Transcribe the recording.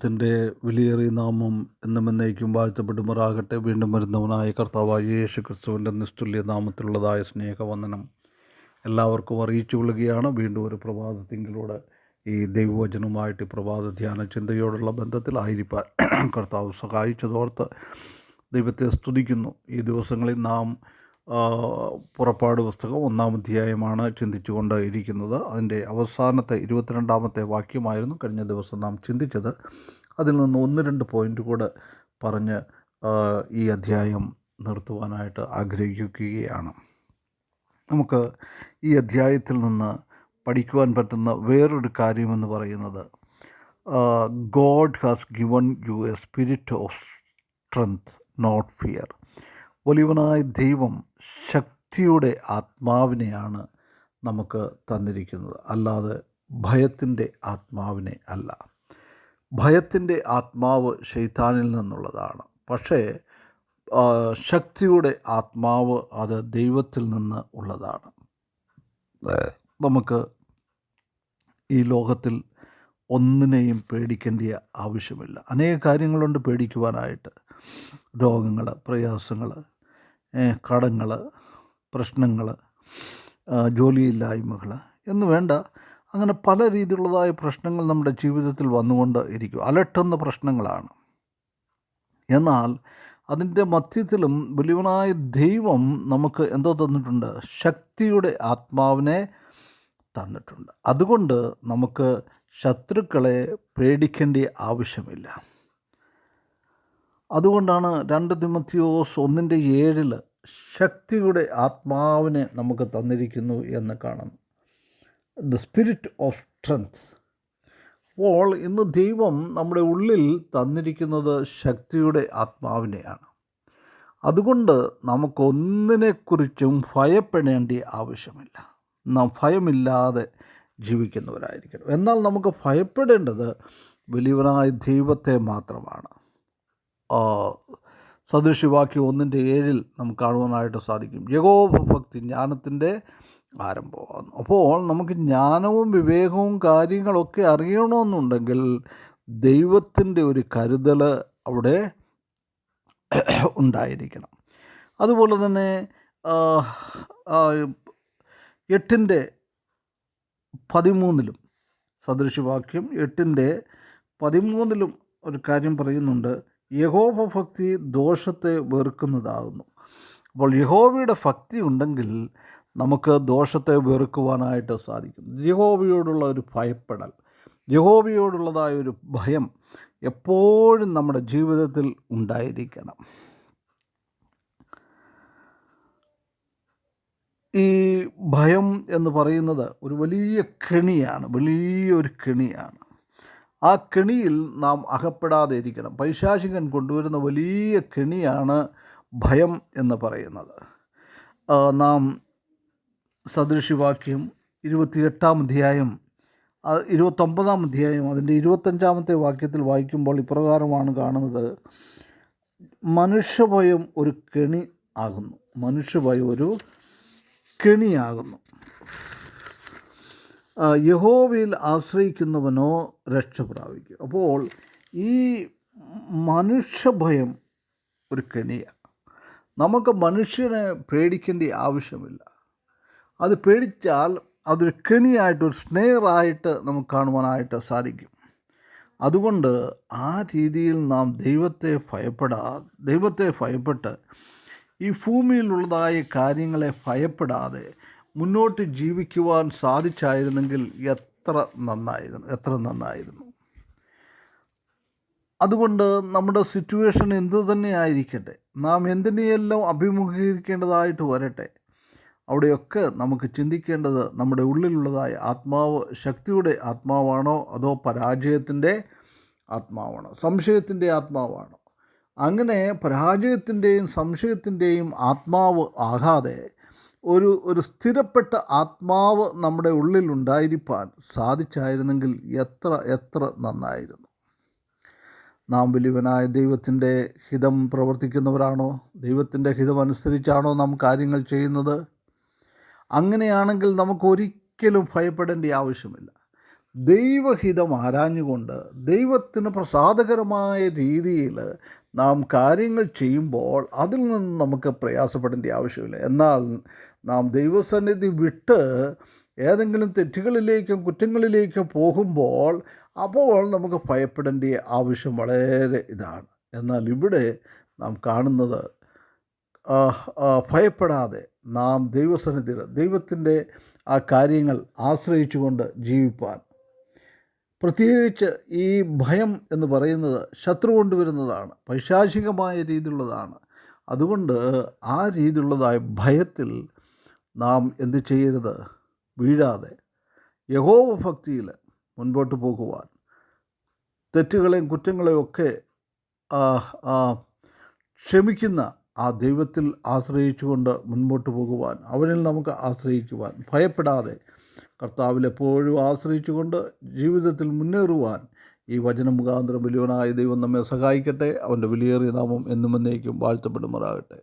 ദൈവത്തിന്റെ വിലയേറിയ നാമം എന്നും എന്നേക്കും വാഴ്ത്തപ്പെടുമാറാകട്ടെ. വീണ്ടും വരുന്നവനായ കർത്താവായ യേശു ക്രിസ്തുവിന്റെ നിസ്തുല്യ നാമത്തിലുള്ളതായ സ്നേഹവന്ദനം എല്ലാവർക്കും അറിയിച്ചു കൊള്ളുകയാണ്. വീണ്ടും ഒരു പ്രഭാതത്തിങ്കിലൂടെ ഈ ദൈവവചനവുമായിട്ട് പ്രഭാത ധ്യാന ചിന്തയോടുള്ള ബന്ധത്തിലായിരിക്കാൻ കർത്താവ് സഹായിച്ചതോർത്ത് ദൈവത്തെ സ്തുതിക്കുന്നു. ഈ ദിവസങ്ങളിൽ നാം പുറപ്പാട് പുസ്തകം ഒന്നാം അധ്യായമാണ് ചിന്തിച്ചുകൊണ്ട് ഇരിക്കുന്നത് അതിന്റെ അവസാനത്തെ ഇരുപത്തിരണ്ടാമത്തെ വാക്യമായിരുന്നു കഴിഞ്ഞ ദിവസം നാം ചിന്തിച്ചത്. അതിൽ നിന്ന് ഒന്ന് രണ്ട് പോയിന്റ് കൂടെ പറഞ്ഞ് ഈ അധ്യായം നിർത്തുവാനായിട്ട് ആഗ്രഹിക്കുകയാണ്. നമുക്ക് ഈ അധ്യായത്തിൽ നിന്ന് പഠിക്കുവാൻ പറ്റുന്ന വേറൊരു കാര്യമെന്ന് പറയുന്നത് God has given you a spirit of strength not fear വലിയവനായ ദൈവം ശക്തിയുടെ ആത്മാവിനെയാണ് നമുക്ക് തന്നിരിക്കുന്നത്. അല്ലാതെ ഭയത്തിന്റെ ആത്മാവിനെ അല്ല. ഭയത്തിന്റെ ആത്മാവ് ശൈത്താനിൽ നിന്നുള്ളതാണ്. പക്ഷേ ശക്തിയുടെ ആത്മാവ് അത് ദൈവത്തിൽ നിന്ന് ഉള്ളതാണ്. നമുക്ക് ഈ ലോകത്തിൽ ഒന്നിനെയും പേടിക്കേണ്ട ആവശ്യമില്ല. അനേക കാര്യങ്ങളുണ്ട് പേടിക്കുവാനായിട്ട്. രോഗങ്ങൾ പ്രയാസങ്ങൾ കടങ്ങൾ പ്രശ്നങ്ങൾ ജോലിയില്ലായ്മകൾ എന്ന് വേണ്ട. അങ്ങനെ പല രീതിയിലുള്ളതായ പ്രശ്നങ്ങൾ നമ്മുടെ ജീവിതത്തിൽ വന്നുകൊണ്ട് ഇരിക്കും. അലട്ടുന്ന പ്രശ്നങ്ങളാണ്. എന്നാൽ അതിന്റെ മധ്യത്തിലും വലിയവനായ ദൈവം നമുക്ക് എന്തോ തന്നിട്ടുണ്ട്? ശക്തിയുടെ ആത്മാവിനെ തന്നിട്ടുണ്ട്. അതുകൊണ്ട് നമുക്ക് ശത്രുക്കളെ പേടിക്കേണ്ട ആവശ്യമില്ല. അതുകൊണ്ടാണ് രണ്ട് തിമത്തിയോസ് ഒന്നിന്റെ ഏഴിൽ ശക്തിയുടെ ആത്മാവിനെ നമുക്ക് തന്നിരിക്കുന്നു എന്ന് കാണുന്നു ദ സ്പിരിറ്റ് ഓഫ് സ്ട്രെങ്ത് അപ്പോൾ ഇന്ന് ദൈവം നമ്മുടെ ഉള്ളിൽ തന്നിരിക്കുന്നത് ശക്തിയുടെ ആത്മാവിനെയാണ്. അതുകൊണ്ട് നമുക്കൊന്നിനെക്കുറിച്ചും ഭയപ്പെടേണ്ട ആവശ്യമില്ല. നാം ഭയമില്ലാതെ ജീവിക്കുന്നവരായിരിക്കണം. എന്നാൽ നമുക്ക് ഭയപ്പെടേണ്ടത് വലിയവനായ ദൈവത്തെ മാത്രമാണ്. സദൃശിവാക്യം ഒന്നിന്റെ ഏഴിൽ നമുക്ക് കാണുവാനായിട്ട് സാധിക്കും. യഗോഭക്തി ജ്ഞാനത്തിന്റെ ആരംഭമാണ് അപ്പോൾ നമുക്ക് ജ്ഞാനവും വിവേകവും കാര്യങ്ങളൊക്കെ അറിയണമെന്നുണ്ടെങ്കിൽ ദൈവത്തിന്റെ ഒരു കരുതൽ അവിടെ ഉണ്ടായിരിക്കണം. അതുപോലെ തന്നെ എട്ടിന്റെ പതിമൂന്നിലും സദൃശവാക്യം എട്ടിന്റെ പതിമൂന്നിലും ഒരു കാര്യം പറയുന്നുണ്ട്. യഹോവ ഭക്തി ദോഷത്തെ വെറുക്കുന്നതാകുന്നു. അപ്പോൾ യഹോവയുടെ ഭക്തി ഉണ്ടെങ്കിൽ നമുക്ക് ദോഷത്തെ വെറുക്കുവാനായിട്ട് സാധിക്കും. യഹോവയോടുള്ള ഒരു ഭയപ്പെടൽ യഹോവയോടുള്ളതായ ഒരു ഭയം എപ്പോഴും നമ്മുടെ ജീവിതത്തിൽ ഉണ്ടായിരിക്കണം. ഈ ഭയം എന്ന് പറയുന്നത് ഒരു വലിയ കെണിയാണ് വലിയൊരു കെണിയാണ്. ആ കെണിയിൽ നാം അകപ്പെടാതെ ഇരിക്കണം പൈശാചികൻ കൊണ്ടുവരുന്ന വലിയ കെണിയാണ് ഭയം എന്ന് പറയുന്നത്. നാം സദൃശിവാക്യം ഇരുപത്തിയെട്ടാം അധ്യായം ഇരുപത്തൊമ്പതാം അധ്യായം അതിന്റെ ഇരുപത്തഞ്ചാമത്തെ വാക്യത്തിൽ വായിക്കുമ്പോൾ ഇപ്രകാരമാണ് കാണുന്നത്. മനുഷ്യഭയം ഒരു കെണി ആകുന്നു. മനുഷ്യഭയം ഒരു കെണിയാകുന്നു. യഹോവയിൽ ആശ്രയിക്കുന്നവനോ രക്ഷ പ്രാപിക്കും. അപ്പോൾ ഈ മനുഷ്യഭയം ഒരു കെണിയാണ് നമുക്ക് മനുഷ്യനെ പേടിക്കേണ്ട ആവശ്യമില്ല. അത് പേടിച്ചാൽ അതൊരു കെണിയായിട്ട് ഒരു സ്നേഹറായിട്ട് നമുക്ക് കാണുവാനായിട്ട് സാധിക്കും. അതുകൊണ്ട് ആ രീതിയിൽ നാം ദൈവത്തെ ഭയപ്പെടാ ദൈവത്തെ ഭയപ്പെട്ട് ഈ ഭൂമിയിലുള്ളതായ കാര്യങ്ങളെ ഭയപ്പെടാതെ മുന്നോട്ട് ജീവിക്കുവാൻ സാധിച്ചായിരുന്നെങ്കിൽ എത്ര നന്നായിരുന്നു എത്ര നന്നായിരുന്നു. അതുകൊണ്ട് നമ്മുടെ സിറ്റുവേഷൻ എന്തു തന്നെ ആയിരിക്കട്ടെ നാം എന്തിനെയെല്ലാം അഭിമുഖീകരിക്കേണ്ടതായിട്ട് വരട്ടെ അവിടെയൊക്കെ നമുക്ക് ചിന്തിക്കേണ്ടത് നമ്മുടെ ഉള്ളിലുള്ളതായ ആത്മാവ് ശക്തിയുടെ ആത്മാവാണോ അതോ പരാജയത്തിന്റെ ആത്മാവാണോ സംശയത്തിന്റെ ആത്മാവാണോ? അങ്ങനെ പരാജയത്തിന്റെയും സംശയത്തിന്റെയും ആത്മാവ് ആകാതെ ഒരു ഒരു സ്ഥിരപ്പെട്ട ആത്മാവ് നമ്മുടെ ഉള്ളിൽ ഉണ്ടായിരിക്കാൻ സാധിച്ചായിരുന്നെങ്കിൽ എത്ര എത്ര നന്നായിരുന്നു. നാം വലിയവനായ ദൈവത്തിന്റെ ഹിതം പ്രവർത്തിക്കുന്നവരാണോ? ദൈവത്തിന്റെ ഹിതം അനുസരിച്ചാണോ നാം കാര്യങ്ങൾ ചെയ്യുന്നത്? അങ്ങനെയാണെങ്കിൽ നമുക്ക് ഒരിക്കലും ഭയപ്പെടേണ്ട ആവശ്യമില്ല. ദൈവഹിതം ആരാഞ്ഞുകൊണ്ട് ദൈവത്തിന് പ്രസാദകരമായ രീതിയിൽ നാം കാര്യങ്ങൾ ചെയ്യുമ്പോൾ അതിൽ നിന്ന് നമുക്ക് പ്രയാസപ്പെടേണ്ട ആവശ്യമില്ല. എന്നാൽ നാം ദൈവസന്നിധി വിട്ട് ഏതെങ്കിലും തെറ്റുകളിലേക്കും കുറ്റങ്ങളിലേക്കും പോകുമ്പോൾ അപ്പോൾ നമുക്ക് ഭയപ്പെടേണ്ട ആവശ്യം വളരെ ഇതാണ്. എന്നാൽ ഇവിടെ നാം കാണുന്നത് ഭയപ്പെടാതെ നാം ദൈവസന്നിധിയിൽ ദൈവത്തിന്റെ ആ കാര്യങ്ങൾ ആശ്രയിച്ചുകൊണ്ട് ജീവിപ്പാൻ പ്രത്യേകിച്ച് ഈ ഭയം എന്ന് പറയുന്നത് ശത്രു കൊണ്ടുവരുന്നതാണ് പൈശാചികമായ രീതിയിലുള്ളതാണ്. അതുകൊണ്ട് ആ രീതിയിലുള്ളതായ ഭയത്തിൽ നാം എന്ത് ചെയ്യരുത്? വീഴാതെ. യഹോവ ഭക്തിയിൽ മുൻപോട്ട് പോകുവാൻ. തെറ്റുകളെയും കുറ്റങ്ങളെയും ഒക്കെ ക്ഷമിക്കുന്ന ആ ദൈവത്തിൽ ആശ്രയിച്ചുകൊണ്ട് മുൻപോട്ട് പോകുവാൻ അവനിൽ നമുക്ക് ആശ്രയിക്കുവാൻ ഭയപ്പെടാതെ കർത്താവിൽ എപ്പോഴും ആശ്രയിച്ചുകൊണ്ട് ജീവിതത്തിൽ മുന്നേറുവാൻ ഈ വചന മുഖാന്തരം വലിയവനായ ദൈവം നമ്മെ സഹായിക്കട്ടെ. അവന്റെ വിലയേറിയ നാമം എന്നും എന്നേക്കും വാഴ്ത്തപ്പെടുമാറാകട്ടെ.